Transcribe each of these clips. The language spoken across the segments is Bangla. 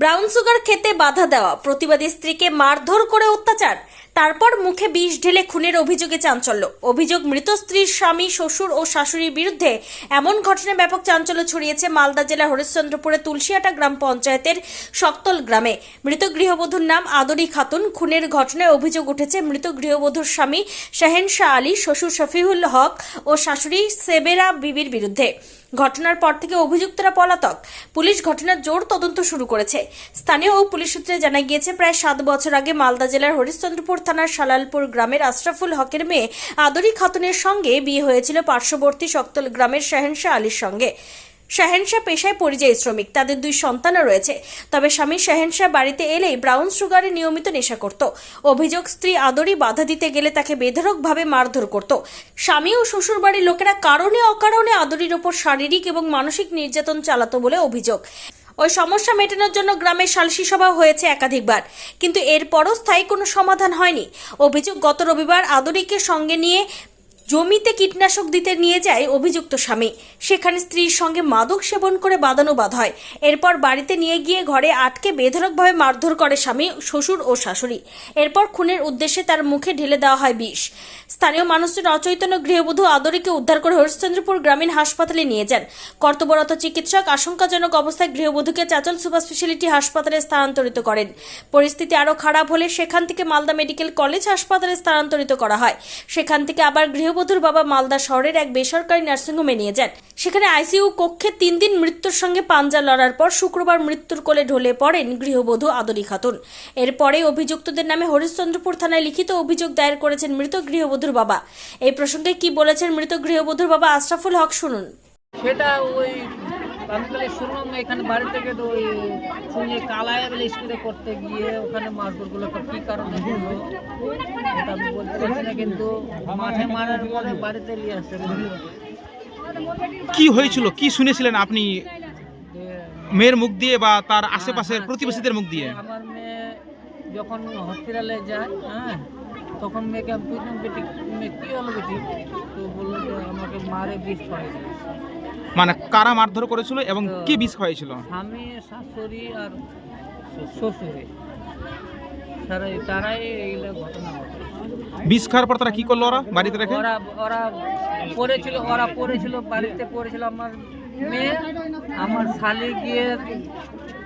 ব্রাউন সুগার খেতে বাধা দেওয়া। প্রতিবাদী স্ত্রীকে মারধর করে অত্যাচার। তারপর মুখে বিষ ঢেলে খুনের অভিযোগে চাঞ্চল্য। অভিযোগ, মৃত স্ত্রীর স্বামী, শ্বশুর ও শাশুড়ির বিরুদ্ধে এমন ঘটনায় ব্যাপক চাঞ্চল্য ছড়িয়েছে মালদা জেলার হরিশ্চন্দ্রপুরের তুলসিয়াটা গ্রাম পঞ্চায়েতের সকতল গ্রামে। মৃত গৃহবধূর নাম আদরি খাতুন। খুনের ঘটনায় অভিযোগ উঠেছে, মৃত গৃহবধূর স্বামী শাহেন শাহ আলী, শ্বশুর শফিউল হক ও শাশুড়ি সেবেরা বিবির বিরুদ্ধে। ঘটনার পর থেকে অভিযুক্তরা পলাতক। পুলিশ ঘটনার জোর তদন্ত শুরু করেছে। স্থানীয় ও পুলিশ সূত্রে জানা গিয়েছে, প্রায় সাত বছর আগে মালদা জেলার হরিশ্চন্দ্রপুর থানার সালালপুর গ্রামের আশরাফুল হকের মেয়ে আদরি খাতুনের সঙ্গে বিয়ে হয়েছিল পার্শ্ববর্তী শক্তল গ্রামের শাহেনশাহ আলীর সঙ্গে। শাহেনশাহ পেশায় পরিযায়ী শ্রমিক। তাদের দুই সন্তানও রয়েছে। তবে স্বামী শাহেনশাহ বাড়িতে এলেই ব্রাউন সুগারে নিয়মিত নেশা করত। অভিযোগ, স্ত্রী আদরি বাধা দিতে গেলে তাকে বেধরকভাবে মারধর করত। স্বামী ও শ্বশুরবাড়ির লোকেরা কারণে অকারণে আদরির ওপর শারীরিক এবং মানসিক নির্যাতন চালাতো বলে অভিযোগ। ওই সমস্যা মেটানোর জন্য গ্রামের সালসি সভা হয়েছে একাধিকবার। কিন্তু এরপরও স্থায়ী কোনো সমাধান হয়নি। অভিযোগ, গত রবিবার আদরিকে সঙ্গে নিয়ে জমিতে কীটনাশক দিতে নিয়ে যায় অভিযুক্ত স্বামী। সেখানে স্ত্রীর সঙ্গে মাদক সেবন করে বাঁধানো বাঁধ হয়। এরপর বাড়িতে নিয়ে গিয়ে ঘরে আটকে বেধড়কভাবে মারধর করে স্বামী, শ্বশুর ও শাশুড়ি। এরপর খুনের উদ্দেশ্যে তার মুখে ঢেলে দেওয়া হয় বিষ। স্থানীয় মানুষজন অচৈতন্য গৃহবধূ আদরিকে উদ্ধার করে হরিশ্চন্দ্রপুর গ্রামীণ হাসপাতালে নিয়ে যান। কর্তব্যরত চিকিৎসক আশঙ্কাজনক অবস্থায় গৃহবধূকে চাচল সুপার স্পেশালিটি হাসপাতালে স্থানান্তরিত করেন। পরিস্থিতি আরও খারাপ হলে সেখান থেকে মালদা মেডিকেল কলেজ হাসপাতালে স্থানান্তরিত করা হয়। সেখান থেকে আবার গৃহবধূর বাবা মালদা শহরের এক বেসরকারি নার্সিংহোমে নিয়ে যান। সেখানে আইসিইউ কক্ষে তিন দিন মৃত্যুর সঙ্গে পাঞ্জা লড়ার পর শুক্রবার মৃত্যুর কোলে ঢলে পড়েন গৃহবধূ আদরি খাতুন। এরপরে অভিযুক্তদের নামে হরিশ্চন্দ্রপুর থানায় লিখিত অভিযোগ দায়ের করেছেন মৃত গৃহবধূর বাবা। এই প্রসঙ্গে কি বলেছেন মৃত গৃহবধূর বাবা আশরাফুল হক শুনুন। সেটা ওই আমি তাহলে শুনলাম এখানে বাড়ি থেকে তো ওই শুনে কালায় বলে স্কুলে করতে গিয়ে ওখানে মাছগুলো কি কারণে হলো? ওটা আমি বলতে পারছি না কিন্তু মাঠে মারার পরে বাড়িতে নিয়ে আসছে কি হয়েছিল? কি শুনেছিলেন আপনি? মেয়ের মুখ দিয়ে বা তার আশেপাশের হ্যাঁ, প্রতিবেশীদের মুখ দিয়ে? আমার মেয়ে যখন হসপিটালে যায় হ্যাঁ তখন মেয়েকে আমি বুঝলাম বেটি মেয়ে কী হলো বেটি? তো বলল যে আমাকে মারে বিষ খাওয়াই মানে কারা মারধর করেছিল এবং কি বিষ খাওয়াইছিল? স্বামী শাশুড়ি আর শ্বশুরে। তারাই তারাই এইগুলো ঘটনা ঘটে বিষ খাওয়ার পর তারা কি করল ওরা বাড়িতে রেখে? ওরা ওরা পড়েছিল ওরা পড়েছিল বাড়িতে পড়েছিল আমার মেয়ে আমার শালি গিয়ে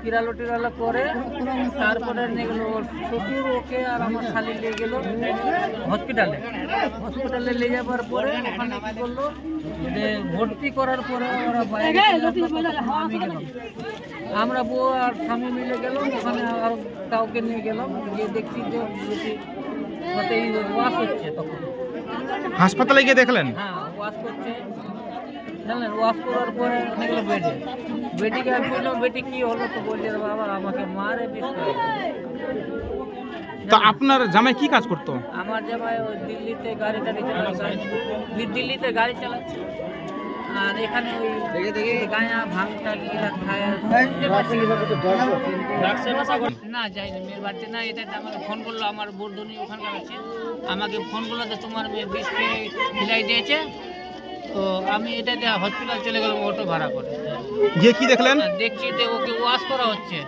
কিরালো টিরালো করে তারপরে নিয়ে গেলো ওর শ্বশুর ওকে আর আমার শালি নিয়ে গেলো হসপিটালে। হসপিটালে নিয়ে যাবার পরে ওখানে কি করল যে ভর্তি করার পরে ওরা বাইরে আমি গেলাম। আমরা বউ আর স্বামী মিলে গেলাম ওখানে আর কাউকে নিয়ে গেলাম গিয়ে দেখছি যে বেশি ওয়াশ হচ্ছে তখন। হাসপাতালে গিয়ে দেখলেন? হ্যাঁ ওয়াশ করছে। জানলেন ওয়াশ করার পরে নিয়ে বেডে। গিয়ে আমি বললাম বেটি কি হলো? তো বলছে বাবা আমাকে মারে বিষ করে তো আপনার জামাই কি কাজ করতো? আমার জামাই ওই দিল্লিতে গাড়ি টাড়ি চালাচ্ছে দিল্লিতে গাড়ি চালাচ্ছে। আর এখানে ওই গাঁয়া ভাঙটা না যাইনি মেয়ের বাড়িতে না এটা আমাকে ফোন করল আমার বর্ধনী ওখানকার আছে। আমাকে ফোন করল যে তোমার মেয়ে বিষ খেয়ে দিয়েছে। তো আমি এটাতে হসপিটাল চলে গেলাম অটো ভাড়া করে। গিয়ে কি দেখলেন? হ্যাঁ, দেখছি যে ওকে ওয়াশ করা হচ্ছে।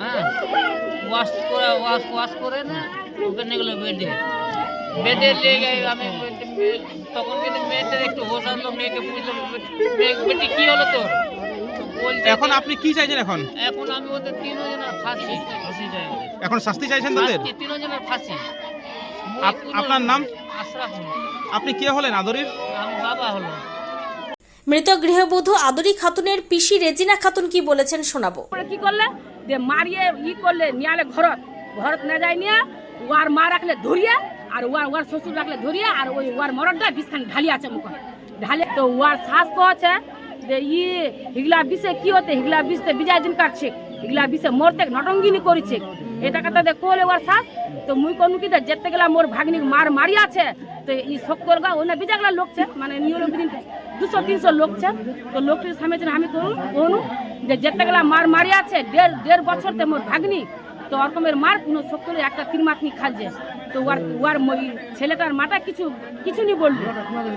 হ্যাঁ ওয়াশ করা ওয়াশ ওয়াশ করে না ওকে নিয়ে গেলো বেডে বেডে নিয়ে গিয়ে আমি তখন কিন্তু একটু মেয়েকে বুঝলাম বেটি কি হলো তোর? এখন আপনি কি চাইছেন এখন? এখন আমি ওদের তিনজনের ফাঁসি ফাঁসি চাই এখন শাস্তি চাইছেন তাদের? তিনজনের ফাঁসি। আপনার নাম? আশরাফ আপনি কে হলেন আদরির? আমি বাবা হলো মৃত গৃহবধূ আদরি খাতুনের পিসি রেজিনা খাতুন কি বলেছেন শোনাবো। কি করলে? যে মারিয়ে ই করলে নিয়ালে ঘরত। ঘরত না যায় নিয়ে ওয়ার মা রাখলে ধরিয়ে আর ওয়ার ওয়ার শ্বশুর রাখলে ধরিয়ে, আর ওই ওয়ার মরদটা বিষখান ঢালি আছে মুখ। ঢালে তো ওয়ার শ্বাস কছে যে ই, হিগলা বিষে কি হতে, হিগলা বিষতে বিজয় দিন কাটছে, হিগলা বিষে মরতে নটঙ্গিনী করেছে। এটা কথা দে কোলে ওয়ার শ্বাস? তো মুই কোন কি যেতে গেলা মোর ভাগ্নি মার মারি আছে, তো ই সকল গা ওনা বিজাগলা লোকছে মানে নিয়ম বিদিন দুশো, তিনশো লোকছে তো লোকটির সামনে আমি করুন কোন যে যেতে গেলা মার মারি আছে, দেড় দেড় বছর তে মোর ভাগ্নি, তো ওরকমের মার কোনো সকলে একটা তিন মাস নি খাচ্ছে তো ওর ওর মই ছেলেটার মাথা কিছু কিছু নি বলল।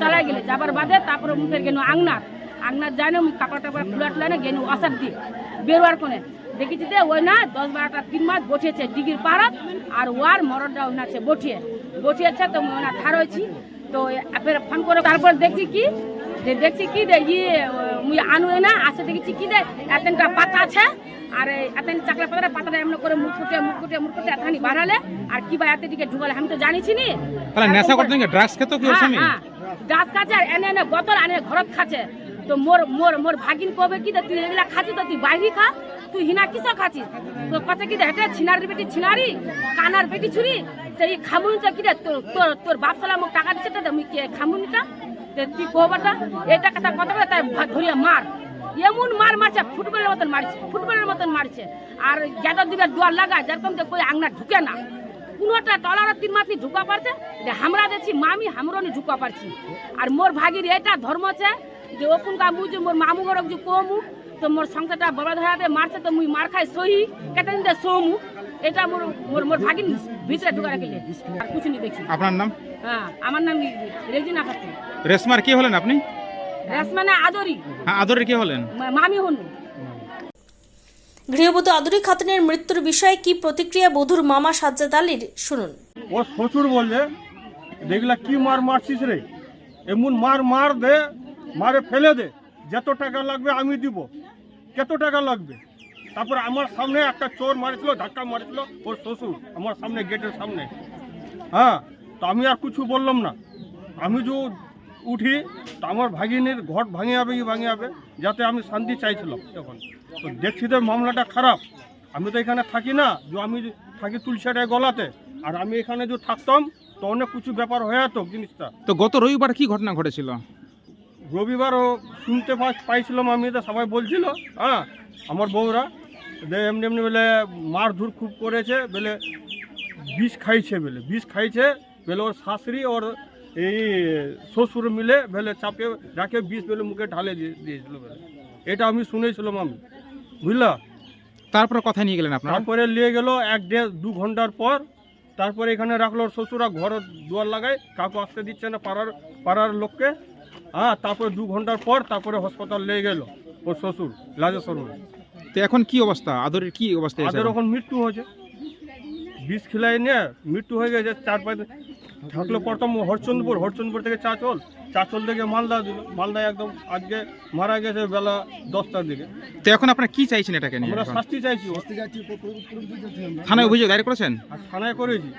চালা গেলে, যাবার বাদে তারপরে মুখের গেল আংনার। আংনার জানে কাপড় টাপড় ফুলা টুলা না গেল অসার বেরোয়ার কোনে দেখেছি যে ওই না দশ বারোটা তিন মাস বঠিয়েছে ডিগির পাড়া আর ওয়ার মরদটা ওনাছে বঠিয়ে বঠিয়েছে তো ওই না ঠার হয়েছি। তো ফোন করে তারপর দেখছি কি যে দেখছি কি দে ইয়ে মুই আনু না আসে দেখেছি কি দে এতটা পাতা আছে আর এতন চাকলা পাতা পাতাটা এমন করে ফুটে মুখ ফুটে এতখানি বাড়ালে আর কি বা এত দিকে ঢুকালে আমি তো জানিছি নি তাহলে নেশা করতেন কি ড্রাগস খেতো কি ওর স্বামী? হ্যাঁ, গাছ খাচ্ছে আর এনে এনে বোতল আনে ঘরত খাচ্ছে। তো মোর মোর মোর ভাগিন কবে কি তুই এগুলা খাচ্ছিস তো তুই বাইরে খা তুই হিনা কিসব খাচ্ছিস? তো কথা কি হেটে ছিনারি বেটি ছিনারি কানার বেটি ছুরি সেই খামুনি কি তোর তোর তোর বাপ সালা মোক টাকা দিচ্ছে তো মুই কে খামুনিটা? যে তুই কোবাটা এই টাকাটা কত বলে তাই ধরিয়া মার। এমন মার মারছে ফুটবলের মতন মারছে ফুটবলের মতন মারছে। আর যেটা দিকে দোয়ার লাগা যেরকম যে কই আংনা ঢুকে না। কোনোটা টলার তিন মাতি ঢুকা পারছে যে হামরা দেখছি মামি হামরো নি ঢুকা পারছি। আর মোর ভাগির এটা ধর্ম আছে যে ওপুনকা মু যে মোর মামু ঘরক যে কমু তো মোর সংসারটা বরবাদ হয়ে মারছে তো মুই মার খাই সহি কেতেন দে সোমু। এটা মোর মোর মোর ভাগিন ভিতরে ঢুকা রাখিলে। আর কিছু নি দেখি। আপনার নাম? হ্যাঁ আমার নাম রেজিনা খাতুন। রেশমার কি হলেন আপনি? রেশমানা আদরি। হ্যাঁ আদরের কি হলেন? মামি হনু। গৃহবধূ আদুরি খাতুনের মৃত্যুর বিষয়ে কি প্রতিক্রিয়া বধূর মামা সাজ্জাদ আলীর? শুনুন। ও শ্বশুর বললে দেখলা কি মার মারছিস রে? এমন মার মার দে মারে ফেলে দে। যত টাকা লাগবে আমি দিব। কত টাকা লাগবে? তারপর আমার সামনে একটা চোর মারিছিল ধাক্কা মারিছিল ওর শ্বশুর আমার সামনে গেটের সামনে। হ্যাঁ তো আমি আর কিছু বললাম না। আমি যে উঠি তো আমার ভাগিনীর ঘট ভাঙে যাবে কি ভাঙে যাবে যাতে আমি শান্তি চাইছিলাম তখন। তো দেখছি তো মামলাটা খারাপ। আমি তো এখানে থাকি না যে আমি থাকি তুলসাটায় গলাতে আর আমি এখানে যে থাকতাম তো অনেক কিছু ব্যাপার হয়ে যেত জিনিসটা। তো গত রবিবার কি ঘটনা ঘটেছিল? রবিবারও শুনতে পাইছিলাম আমি তো সবাই বলছিল হ্যাঁ আমার বউরা এমনি এমনি বলে মারধর খুব করেছে বলে বিষ খাইছে বলে। বিষ খাইছে বলে ওর শাশুড়ি ওর এই শ্বশুর মিলে বলে চাপে রাখে বিষ বলে মুখে ঢালে দিয়ে- দিয়েছিল বলে। এটা আমি শুনেছিলাম আমি। বুঝলা? তারপরে কথা নিয়ে গেলেন আপনারা? তারপরে নিয়ে গেল এক দেড় দু ঘণ্টার পর তারপরে এখানে রাখল শ্বশুরা ঘর দুয়ার লাগায় কাউকে আসতে দিচ্ছে না পাড়ার পাড়ার লোককে। হ্যাঁ তারপরে দু ঘণ্টার পর তারপরে হাসপাতাল নিয়ে গেল ওর শ্বশুর লাজা লাজেশ্বর তো এখন কি অবস্থা? আদরের কি অবস্থা আছে তাদের এখন? এখন মৃত্যু হয়েছে। বিষ খিলাই নিয়ে মৃত্যু হয়ে গেছে চার পাঁচ থাকল প্রথম হরচন্দপুর হরচন্দপুর থেকে চাচল। চাচল থেকে মালদা দিল। মালদায় একদম আজকে মারা গেছে বেলা দশটার দিকে। তো এখন আপনারা কি চাইছেন এটাকে নিয়ে? আমরা শাস্তি চাইছি। থানায় অভিযোগ দায়ের করেছেন? থানায় করেছি।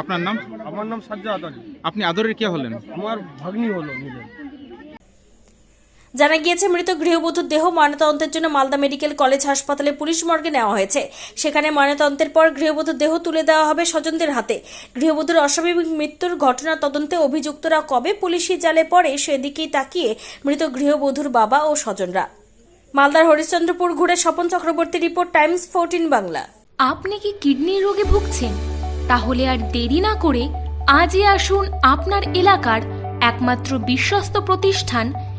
আপনার নাম? আমার নাম সাজ্জা আলী। আপনি আদরের কে হলেন? আমার ভাগ্নি হলো নিজের। জানা গিয়েছে, মৃত গৃহবধূর দেহ ময়নাতদন্তের জন্য মালদা মেডিকেল কলেজ হাসপাতালে পুলিশ মর্গে নেওয়া হয়েছে। সেখানে ময়নাতদন্তের পর গৃহবধূর দেহ তুলে দেওয়া হবে স্বজনদের হাতে। গৃহবধূর অস্বাভাবিক মৃত্যুর ঘটনা তদন্তে অভিযুক্তরা কবে পুলিশি জালে পড়ে সেদিকেই তাকিয়ে মৃত গৃহবধূর বাবা ও স্বজনরা। মালদার হরিশ্চন্দ্রপুর ঘুরে Swapan Chakraborty report, Times fourteen Bangla. আপনি কি কিডনির রোগে ভুগছেন? তাহলে আর দেরি না করে আজই আসুন আপনার এলাকার একমাত্র বিশ্বস্ত প্রতিষ্ঠান